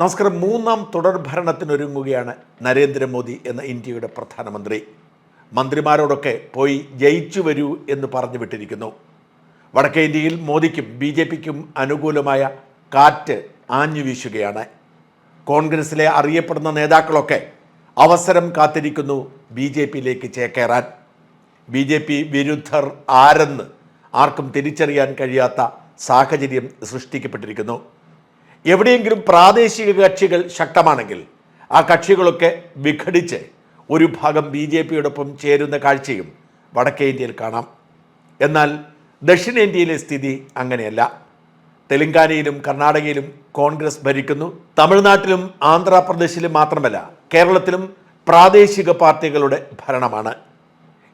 നമസ്കാരം. മൂന്നാം തുടർ ഭരണത്തിനൊരുങ്ങുകയാണ് നരേന്ദ്രമോദി എന്ന ഇന്ത്യയുടെ പ്രധാനമന്ത്രി. മന്ത്രിമാരോടൊക്കെ പോയി ജയിച്ചു വരൂ എന്ന് പറഞ്ഞു വിട്ടിരിക്കുന്നു. വടക്കേ ഇന്ത്യയിൽ മോദിക്കും ബി ജെ പിക്കും അനുകൂലമായ കാറ്റ് ആഞ്ഞു വീശുകയാണ്. കോൺഗ്രസിലെ അറിയപ്പെടുന്ന നേതാക്കളൊക്കെ അവസരം കാത്തിരിക്കുന്നു ബി ജെ പിയിലേക്ക് ചേക്കേറാൻ. ബി ജെ പി വിരുദ്ധർ ആരെന്ന് ആർക്കും തിരിച്ചറിയാൻ കഴിയാത്ത സാഹചര്യം സൃഷ്ടിക്കപ്പെട്ടിരിക്കുന്നു. എവിടെയെങ്കിലും പ്രാദേശിക കക്ഷികൾ ശക്തമാണെങ്കിൽ ആ കക്ഷികളൊക്കെ വിഘടിച്ച് ഒരു ഭാഗം ബി ജെ പിയോടൊപ്പം ചേരുന്ന കാഴ്ചയും വടക്കേ ഇന്ത്യയിൽ കാണാം. എന്നാൽ ദക്ഷിണേന്ത്യയിലെ സ്ഥിതി അങ്ങനെയല്ല. തെലങ്കാനയിലും കർണാടകയിലും കോൺഗ്രസ് ഭരിക്കുന്നു. തമിഴ്നാട്ടിലും ആന്ധ്രാപ്രദേശിലും മാത്രമല്ല കേരളത്തിലും പ്രാദേശിക പാർട്ടികളുടെ ഭരണമാണ്.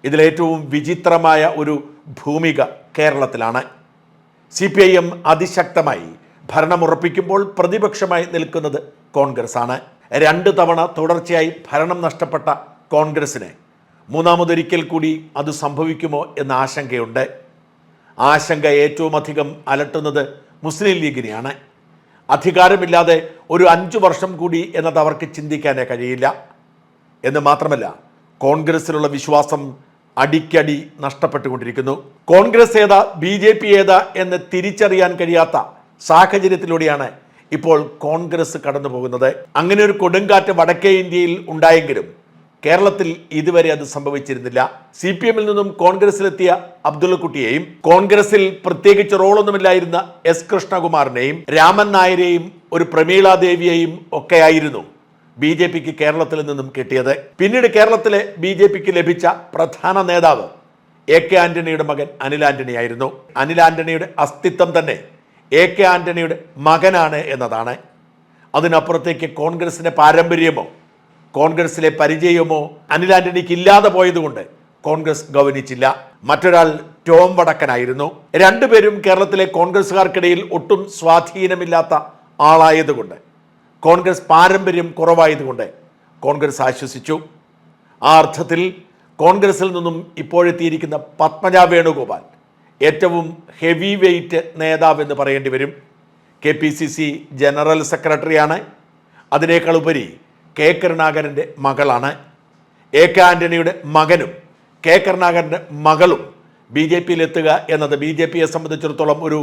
ഇതിലേറ്റവും വിചിത്രമായ ഒരു ഭൂമിക കേരളത്തിലാണ്. സി പി ഐ എം അതിശക്തമായി ഭരണമുറപ്പിക്കുമ്പോൾ പ്രതിപക്ഷമായി നിൽക്കുന്നത് കോൺഗ്രസ് ആണ് രണ്ട് തവണ തുടർച്ചയായി ഭരണം നഷ്ടപ്പെട്ട കോൺഗ്രസിന് മൂന്നാമതൊരിക്കൽ കൂടി അത് സംഭവിക്കുമോ എന്ന ആശങ്കയുണ്ട്. ആശങ്ക ഏറ്റവും അധികം അലട്ടുന്നത് മുസ്ലിം ലീഗിനെയാണ്. അധികാരമില്ലാതെ ഒരു അഞ്ചു വർഷം കൂടി എന്നത് അവർക്ക് ചിന്തിക്കാനേ കഴിയില്ല. എന്ന് മാത്രമല്ല കോൺഗ്രസിലുള്ള വിശ്വാസം അടിക്കടി നഷ്ടപ്പെട്ടുകൊണ്ടിരിക്കുന്നു. കോൺഗ്രസ് ഏതാ ബി ജെ പി ഏതാ എന്ന് തിരിച്ചറിയാൻ കഴിയാത്ത സാഹചര്യത്തിലൂടെയാണ് ഇപ്പോൾ കോൺഗ്രസ് കടന്നു പോകുന്നത് അങ്ങനെ ഒരു കൊടുങ്കാറ്റ് വടക്കേ ഇന്ത്യയിൽ ഉണ്ടായെങ്കിലും കേരളത്തിൽ ഇതുവരെ അത് സംഭവിച്ചിരുന്നില്ല. സി പി എമ്മിൽ നിന്നും കോൺഗ്രസിലെത്തിയ അബ്ദുള്ളക്കുട്ടിയെയും കോൺഗ്രസിൽ പ്രത്യേകിച്ച് റോളൊന്നുമില്ലായിരുന്ന എസ് കൃഷ്ണകുമാറിനെയും രാമൻ നായരെയും ഒരു പ്രമീള ദേവിയെയും ഒക്കെയായിരുന്നു ബി ജെ പിക്ക് കേരളത്തിൽ നിന്നും കിട്ടിയത്. പിന്നീട് കേരളത്തിലെ ബി ജെ പിക്ക് ലഭിച്ച പ്രധാന നേതാവ് എ കെ ആന്റണിയുടെ മകൻ അനിൽ ആന്റണി ആയിരുന്നു അനിൽ ആന്റണിയുടെ അസ്തിത്വം തന്നെ എ കെ ആന്റണിയുടെ മകനാണ് എന്നതാണ്. അതിനപ്പുറത്തേക്ക് കോൺഗ്രസിന്റെ പാരമ്പര്യമോ കോൺഗ്രസിലെ പരിചയമോ അനിൽ ആന്റണിക്ക് ഇല്ലാതെ പോയതുകൊണ്ട് കോൺഗ്രസ് ഗൗനിച്ചില്ല. മറ്റൊരാൾ ടോം വടക്കനായിരുന്നു. രണ്ടുപേരും കേരളത്തിലെ കോൺഗ്രസ്സുകാർക്കിടയിൽ ഒട്ടും സ്വാധീനമില്ലാത്ത ആളായതുകൊണ്ട് കോൺഗ്രസ് പാരമ്പര്യം കുറവായതുകൊണ്ട് കോൺഗ്രസ് ആശ്വസിച്ചു. ആ അർത്ഥത്തിൽ കോൺഗ്രസിൽ നിന്നും ഇപ്പോഴെത്തിയിരിക്കുന്ന പത്മജ വേണുഗോപാൽ ഏറ്റവും ഹെവി വെയ്റ്റ് നേതാവ് എന്ന് പറയേണ്ടി വരും. K P C C general സെക്രട്ടറിയാണ്. അതിനേക്കാൾ ഉപരി കെ കരുണാകരന്റെ മകളാണ്. എ കെ ആന്റണിയുടെ മകനും കെ കരുണാകരന്റെ മകളും ബി ജെ പിയിലെത്തുക എന്നത് ബി ജെ പിയെ സംബന്ധിച്ചിടത്തോളം ഒരു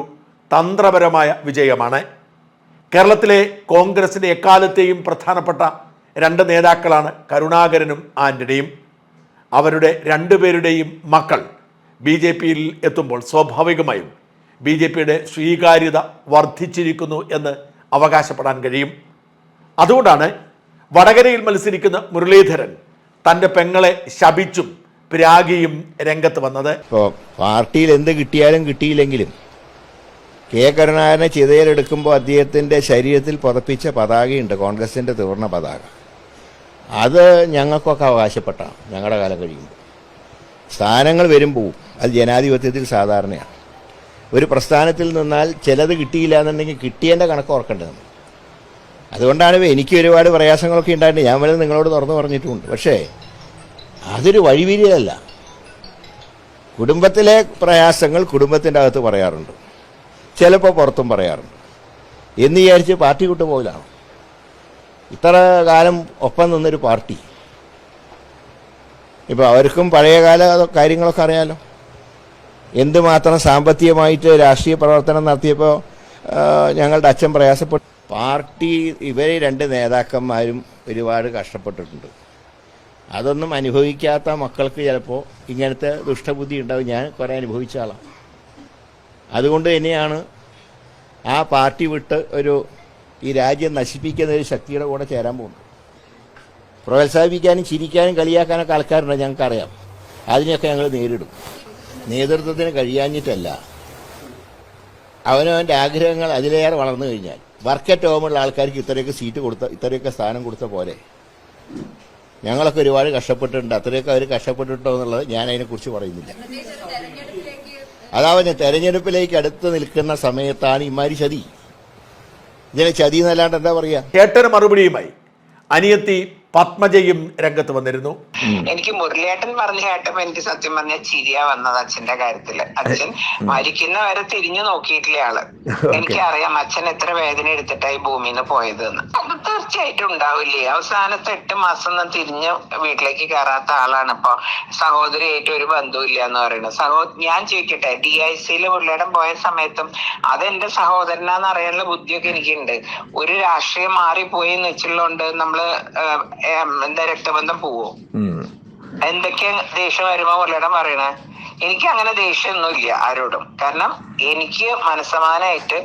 തന്ത്രപരമായ വിജയമാണ്. കേരളത്തിലെ കോൺഗ്രസിന്റെ എക്കാലത്തെയും പ്രധാനപ്പെട്ട രണ്ട് നേതാക്കളാണ് കരുണാകരനും ആന്റണിയും. അവരുടെ രണ്ടുപേരുടെയും മക്കൾ ബി ജെ പിയിൽ എത്തുമ്പോൾ സ്വാഭാവികമായും ബി ജെ പിയുടെ സ്വീകാര്യത വർദ്ധിച്ചിരിക്കുന്നു എന്ന് അവകാശപ്പെടാൻ കഴിയും. അതുകൊണ്ടാണ് വടകരയിൽ മത്സരിക്കുന്ന മുരളീധരൻ തന്റെ പെങ്ങളെ ശപിച്ചും പിരാഗിയും രംഗത്ത് വന്നത്. ഇപ്പോൾ പാർട്ടിയിൽ എന്ത് കിട്ടിയാലും കിട്ടിയില്ലെങ്കിലും കെ കരുണാകരനെ ചിതയിലെടുക്കുമ്പോൾ അദ്ദേഹത്തിന്റെ ശരീരത്തിൽ പുതപ്പിച്ച പതാകയുണ്ട് കോൺഗ്രസിന്റെ തീർന്ന പതാക. അത് ഞങ്ങൾക്കൊക്കെ അവകാശപ്പെട്ടാണ് ഞങ്ങളുടെ കാലം കഴിയുമ്പോൾ. സ്ഥാനങ്ങൾ വരും അത് ജനാധിപത്യത്തിൽ സാധാരണയാണ്. ഒരു പ്രസ്ഥാനത്തിൽ നിന്നാൽ ചിലത് കിട്ടിയില്ല എന്നുണ്ടെങ്കിൽ കിട്ടിയതിന്റെ കണക്ക് ഓർക്കേണ്ടത് അതുകൊണ്ടാണ് എനിക്ക് ഒരുപാട് പ്രയാസങ്ങളൊക്കെ ഉണ്ടായിട്ടുണ്ട്. ഞാൻ വരെ നിങ്ങളോട് തുറന്നു പറഞ്ഞിട്ടുമുണ്ട് പക്ഷേ അതൊരു വഴിവിരിയല്ല കുടുംബത്തിലെ പ്രയാസങ്ങൾ കുടുംബത്തിന്റെ അകത്ത് പറയാറുണ്ട്. ചിലപ്പോൾ പുറത്തും പറയാറുണ്ട്. എന്ന് വിചാരിച്ച് പാർട്ടി വിട്ടു പോകലാണ് ഇത്ര കാലം ഒപ്പം നിന്നൊരു പാർട്ടി. ഇപ്പോൾ അവർക്കും പഴയകാല കാര്യങ്ങളൊക്കെ അറിയാലോ. എന്തുമാത്രം സാമ്പത്തികമായിട്ട് രാഷ്ട്രീയ പ്രവർത്തനം നടത്തിയപ്പോൾ ഞങ്ങളുടെ അച്ഛൻ പ്രയാസപ്പെട്ടു. പാർട്ടി ഇവരെ രണ്ട് നേതാക്കന്മാരും ഒരുപാട് കഷ്ടപ്പെട്ടിട്ടുണ്ട്. അതൊന്നും അനുഭവിക്കാത്ത മക്കൾക്ക് ചിലപ്പോൾ ഇങ്ങനത്തെ ദുഷ്ടബുദ്ധി ഉണ്ടാവും. ഞാൻ കുറേ അനുഭവിച്ച ആളാണ് അതുകൊണ്ട് തന്നെയാണ് ആ പാർട്ടി വിട്ട് ഒരു ഈ രാജ്യം നശിപ്പിക്കുന്ന ഒരു ശക്തിയുടെ കൂടെ ചേരാൻ പോകുന്നത്. പ്രോത്സാഹിപ്പിക്കാനും ചിരിക്കാനും കളിയാക്കാനൊക്കെ ആൾക്കാരുണ്ട്? ഞങ്ങൾക്കറിയാം. അതിനെയൊക്കെ ഞങ്ങൾ നേരിടും. നേതൃത്വത്തിന് കഴിയാഞ്ഞിട്ടല്ല. അവനവന്റെ ആഗ്രഹങ്ങൾ അതിലേറെ വളർന്നു കഴിഞ്ഞാൽ. വർക്കറ്റ് ഹോമുള്ള ആൾക്കാർക്ക് ഇത്രയൊക്കെ സീറ്റ് കൊടുത്ത ഇത്രയൊക്കെ സ്ഥാനം കൊടുത്ത പോലെ. ഞങ്ങളൊക്കെ ഒരുപാട് കഷ്ടപ്പെട്ടിട്ടുണ്ട്. അത്രയൊക്കെ അവർ കഷ്ടപ്പെട്ടിട്ടോ എന്നുള്ളത് ഞാൻ അതിനെക്കുറിച്ച് പറയുന്നില്ല. അതാവന് തെരഞ്ഞെടുപ്പിലേക്ക് അടുത്ത് നിൽക്കുന്ന സമയത്താണ് ഇമാരി ചതി. ഇതിനെ ചതി എന്നല്ലാണ്ട് എന്താ പറയുക കേട്ടൊരു മറുപടിയുമായി. അനിയത്തി പത്മജയും രംഗത്ത് വന്നിരുന്നു. എനിക്ക് മുരളിയേട്ടൻ പറഞ്ഞ കേട്ടപ്പോ എനിക്ക് സത്യം പറഞ്ഞ ചിരിയ വന്നത് അച്ഛന്റെ കാര്യത്തിൽ. അച്ഛൻ മരിക്കുന്ന വരെ തിരിഞ്ഞു നോക്കിയിട്ടില്ല ആൾ. എനിക്കറിയാം അച്ഛൻ എത്ര വേദന എടുത്തിട്ടായി ഭൂമിയിൽ നിന്ന് പോയത് എന്ന് അത് തീർച്ചയായിട്ടും ഉണ്ടാവില്ലേ? അവസാനത്തെ എട്ട് മാസം ഒന്നും തിരിഞ്ഞ് വീട്ടിലേക്ക് കയറാത്ത ആളാണ്. ഇപ്പൊ സഹോദരിയായിട്ട് ഒരു ബന്ധുവില്ല എന്ന് പറയുന്നത് സഹോ ഞാൻ ചോദിക്കട്ടെ ഡി ഐ സിയിൽ പുള്ളിയുടെ പോയ സമയത്തും അതെന്റെ സഹോദരനാന്ന് അറിയാനുള്ള ബുദ്ധിയൊക്കെ എനിക്കുണ്ട്. ഒരു രാഷ്ട്രീയം മാറിപ്പോയി എന്ന് വെച്ചുള്ളതുകൊണ്ട് നമ്മൾ എന്താ രക്തബന്ധം പോവോ? എന്തൊക്കെ ദേഷ്യം വരുമോ പുള്ളിയുടെ പറയണേ? എനിക്ക് അങ്ങനെ ദേഷ്യമൊന്നുമില്ല ആരോടും. കാരണം എനിക്ക് മനസ്സമാനായിട്ട്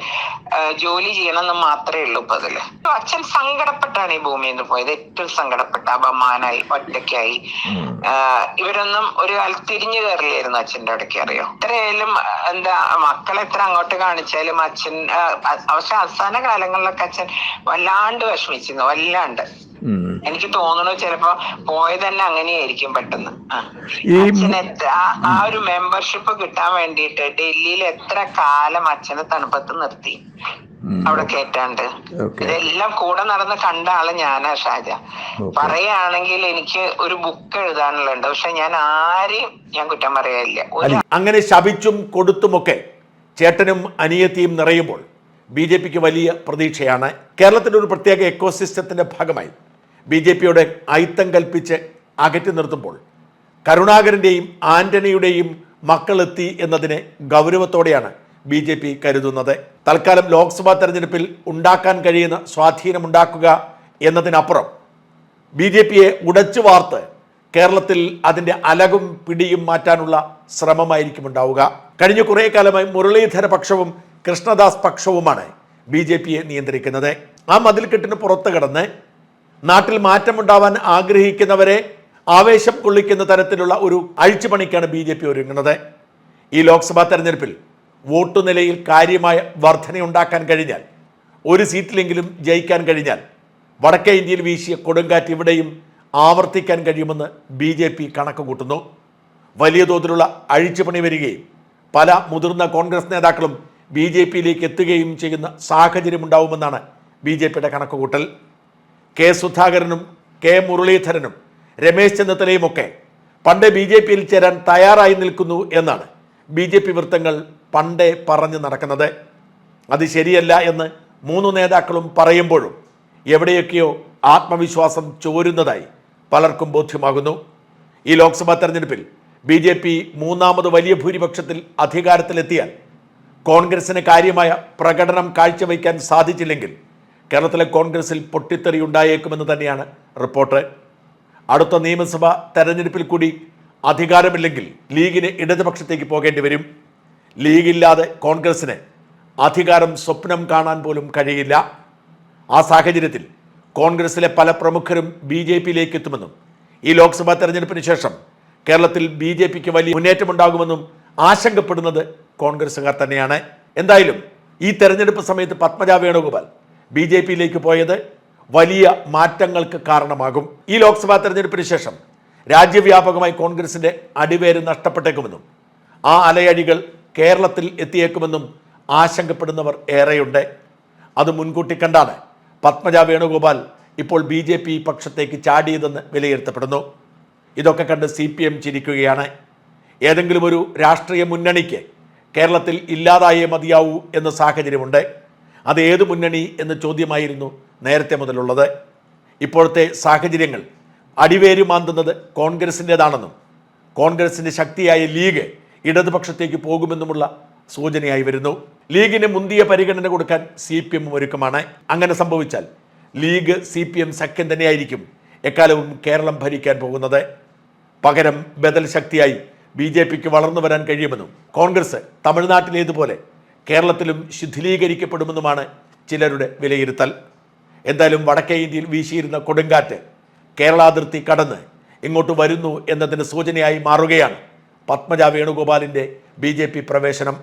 ജോലി ചെയ്യണം എന്ന് മാത്രമേ ഉള്ളൂ ഇപ്പൊ അതിൽ. അച്ഛൻ സങ്കടപ്പെട്ടാണ് ഈ ഭൂമിയിൽ നിന്ന് പോയത്. ഏറ്റവും സങ്കടപ്പെട്ട അപമാനായി ഒറ്റയ്ക്കായി. ഇവരൊന്നും ഒരു കാലത്ത് തിരിഞ്ഞു കയറില്ലായിരുന്നു അച്ഛന്റെ ഇടയ്ക്ക് അറിയോ? എത്രയായാലും ആ, എന്താ മക്കളെ എത്ര അങ്ങോട്ട് കാണിച്ചാലും അച്ഛൻ പക്ഷെ അവസാന കാലങ്ങളിലൊക്കെ അച്ഛൻ വല്ലാണ്ട് വിഷമിച്ചിരുന്നു വല്ലാണ്ട്. എനിക്ക് തോന്നുന്നു ചിലപ്പോ പോയത് തന്നെ അങ്ങനെയായിരിക്കും പെട്ടെന്ന്. ആ. അച്ഛന് ഒരു മെമ്പർഷിപ്പ് കിട്ടാൻ വേണ്ടിയിട്ട് ഡൽഹിയിൽ എത്ര കാലം അച്ഛനെ തണുപ്പത്ത് നിർത്തി? അവിടെ കേട്ടാണ്ട് ഇതെല്ലാം കൂടെ നടന്ന് കണ്ട ആൾ ഞാനാ ഷാജ. പറയുകയാണെങ്കിൽ എനിക്ക് ഒരു ബുക്ക് എഴുതാനുള്ളുണ്ട് പക്ഷെ ഞാൻ ആരെയും ഞാൻ കുറ്റം പറയാനില്ല. അങ്ങനെ ശപിച്ചും കൊടുത്തുമൊക്കെ ചേട്ടനും അനിയത്തിയും നിറയുമ്പോൾ ബി ജെ പിക്ക് വലിയ പ്രതീക്ഷയാണ്. കേരളത്തിന്റെ ഒരു പ്രത്യേക എക്കോസിസ്റ്റത്തിന്റെ ഭാഗമായി ബി ജെ പിയുടെ അയിത്തം കൽപ്പിച്ച് അകറ്റി നിർത്തുമ്പോൾ കരുണാകരന്റെയും ആന്റണിയുടെയും മക്കളെത്തി എന്നതിനെ ഗൗരവത്തോടെയാണ് ബി ജെ പി കരുതുന്നത്. തൽക്കാലം ലോക്സഭാ തെരഞ്ഞെടുപ്പിൽ ഉണ്ടാക്കാൻ കഴിയുന്ന സ്വാധീനമുണ്ടാക്കുക എന്നതിനപ്പുറം ബി ജെ പിയെ ഉടച്ചു വാർത്ത് കേരളത്തിൽ അതിന്റെ അലകും പിടിയും മാറ്റാനുള്ള ശ്രമമായിരിക്കും ഉണ്ടാവുക. കഴിഞ്ഞ കുറേ കാലമായി മുരളീധര പക്ഷവും കൃഷ്ണദാസ് പക്ഷവുമാണ് ബി ജെ പിയെ നിയന്ത്രിക്കുന്നത്. ആ മതിൽക്കെട്ടിന് പുറത്ത് കടന്ന് നാട്ടിൽ മാറ്റമുണ്ടാവാൻ ആഗ്രഹിക്കുന്നവരെ ആവേശം കൊള്ളിക്കുന്ന തരത്തിലുള്ള ഒരു അഴിച്ചുപണിക്കാണ് ബി ജെ പി ഒരുങ്ങുന്നത്. ഈ ലോക്സഭാ തെരഞ്ഞെടുപ്പിൽ വോട്ടു നിലയിൽ കാര്യമായ വർധനയുണ്ടാക്കാൻ കഴിഞ്ഞാൽ ഒരു സീറ്റിലെങ്കിലും ജയിക്കാൻ കഴിഞ്ഞാൽ വടക്കേ ഇന്ത്യയിൽ വീശിയ കൊടുങ്കാറ്റ് ഇവിടെയും ആവർത്തിക്കാൻ കഴിയുമെന്ന് ബി ജെ പി കണക്ക് കൂട്ടുന്നു. വലിയ തോതിലുള്ള അഴിച്ചുപണി വരികയും പല മുതിർന്ന കോൺഗ്രസ് നേതാക്കളും ബി ജെ പിയിലേക്ക് എത്തുകയും ചെയ്യുന്ന സാഹചര്യമുണ്ടാവുമെന്നാണ് ബി ജെ പിയുടെ കണക്കുകൂട്ടൽ കെ സുധാകരനും കെ മുരളീധരനും രമേശ് ചെന്നിത്തലയുമൊക്കെ പണ്ട് ബി ജെ പിയിൽ ചേരാൻ തയ്യാറായി നിൽക്കുന്നു എന്നാണ് ബി ജെ പി വൃത്തങ്ങൾ പണ്ടേ പറഞ്ഞു നടക്കുന്നത്. അത് ശരിയല്ല എന്ന് മൂന്ന് നേതാക്കളും പറയുമ്പോഴും എവിടെയൊക്കെയോ ആത്മവിശ്വാസം ചോരുന്നതായി പലർക്കും ബോധ്യമാകുന്നു. ഈ ലോക്സഭാ തെരഞ്ഞെടുപ്പിൽ ബി ജെ പി മൂന്നാമത് വലിയ ഭൂരിപക്ഷത്തിൽ അധികാരത്തിലെത്തിയാൽ കോൺഗ്രസിന് കാര്യമായ പ്രകടനം കാഴ്ചവെക്കാൻ സാധിച്ചില്ലെങ്കിൽ കേരളത്തിലെ കോൺഗ്രസിൽ പൊട്ടിത്തെറി ഉണ്ടായേക്കുമെന്ന് തന്നെയാണ് റിപ്പോർട്ട്. അടുത്ത നിയമസഭാ തെരഞ്ഞെടുപ്പിൽ കൂടി അധികാരമില്ലെങ്കിൽ ലീഗിന് ഇടതുപക്ഷത്തേക്ക് പോകേണ്ടി വരും. ലീഗില്ലാതെ കോൺഗ്രസിന് അധികാരം സ്വപ്നം കാണാൻ പോലും കഴിയില്ല. ആ സാഹചര്യത്തിൽ കോൺഗ്രസിലെ പല പ്രമുഖരും ബി ജെ പിയിലേക്ക് എത്തുമെന്നും ഈ ലോക്സഭാ തെരഞ്ഞെടുപ്പിന് ശേഷം കേരളത്തിൽ ബി ജെ പിക്ക് വലിയ മുന്നേറ്റമുണ്ടാകുമെന്നും ആശങ്കപ്പെടുന്നത് കോൺഗ്രസ്സുകാർ തന്നെയാണ്. എന്തായാലും ഈ തെരഞ്ഞെടുപ്പ് സമയത്ത് പത്മജ വേണുഗോപാൽ ബി ജെ പിയിലേക്ക് പോയത് വലിയ മാറ്റങ്ങൾക്ക് കാരണമാകും. ഈ ലോക്സഭാ തെരഞ്ഞെടുപ്പിന് ശേഷം രാജ്യവ്യാപകമായി കോൺഗ്രസിന്റെ അടിവേര് നഷ്ടപ്പെട്ടേക്കുമെന്നും ആ അലയടികൾ കേരളത്തിൽ എത്തിയേക്കുമെന്നും ആശങ്കപ്പെടുന്നവർ ഏറെയുണ്ട്. അത് മുൻകൂട്ടി കണ്ടാണ് പത്മജ വേണുഗോപാൽ ഇപ്പോൾ ബി ജെ പി പക്ഷത്തേക്ക് ചാടിയതെന്ന് വിലയിരുത്തപ്പെടുന്നു. ഇതൊക്കെ കണ്ട് സി പി എം ചിരിക്കുകയാണ്. ഏതെങ്കിലും ഒരു രാഷ്ട്രീയ മുന്നണിക്ക് കേരളത്തിൽ ഇല്ലാതായേ മതിയാവൂ എന്ന സാഹചര്യമുണ്ട്. അത് ഏത് മുന്നണി എന്ന ചോദ്യമായിരുന്നു നേരത്തെ മുതലുള്ളത്. ഇപ്പോഴത്തെ സാഹചര്യങ്ങൾ അടിവേര് മാന്തുന്നത് കോൺഗ്രസിന്റെതാണെന്നും കോൺഗ്രസിന്റെ ശക്തിയായ ലീഗ് ഇടതുപക്ഷത്തേക്ക് പോകുമെന്നുമുള്ള സൂചനയായി വരുന്നു. ലീഗിന് മുന്തിയ പരിഗണന കൊടുക്കാൻ സി പി എം ഒരുക്കമാണ്. അങ്ങനെ സംഭവിച്ചാൽ ലീഗ് സി പി എം സഖ്യം തന്നെയായിരിക്കും എക്കാലവും കേരളം ഭരിക്കാൻ പോകുന്നത്. പകരം ബദൽ ശക്തിയായി ബി ജെ പിക്ക് വളർന്നു വരാൻ കഴിയുമെന്നും കോൺഗ്രസ് തമിഴ്നാട്ടിലേതുപോലെ കേരളത്തിലും ശിഥിലീകരിക്കപ്പെടുമെന്നുമാണ് ചിലരുടെ വിലയിരുത്തൽ. എന്തായാലും വടക്കേ ഇന്ത്യയിൽ വീശിയിരുന്ന കൊടുങ്കാറ്റ് കേരളാതിർത്തി കടന്ന് ഇങ്ങോട്ട് വരുന്നു എന്നതിന് സൂചനയായി മാറുകയാണ് പത്മജ വേണുഗോപാലിന്റെ ബി പ്രവേശനം.